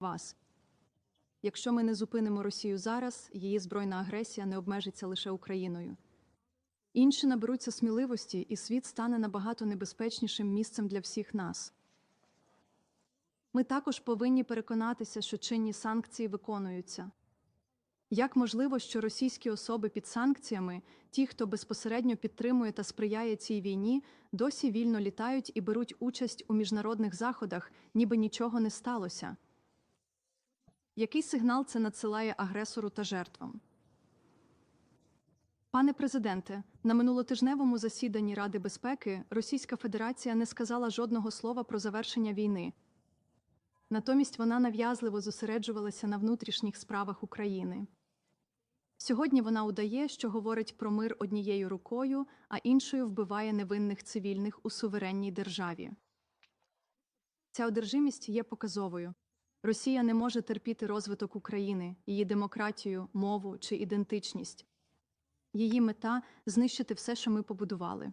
вас. Якщо ми не зупинимо Росію зараз, її збройна агресія не обмежиться лише Україною. Інші наберуться сміливості, і світ стане набагато небезпечнішим місцем для всіх нас. Ми також повинні переконатися, що чинні санкції виконуються. Як можливо, що російські особи під санкціями, ті, хто безпосередньо підтримує та сприяє цій війні, досі вільно літають і беруть участь у міжнародних заходах, ніби нічого не сталося? Який сигнал це надсилає агресору та жертвам? Пане президенте, на минулотижневому засіданні Ради безпеки Російська Федерація не сказала жодного слова про завершення війни. Натомість вона нав'язливо зосереджувалася на внутрішніх справах України. Сьогодні вона удає, що говорить про мир однією рукою, а іншою вбиває невинних цивільних у суверенній державі. Ця одержимість є показовою. Росія не може терпіти розвиток України, її демократію, мову чи ідентичність. Її мета знищити все, що ми побудували.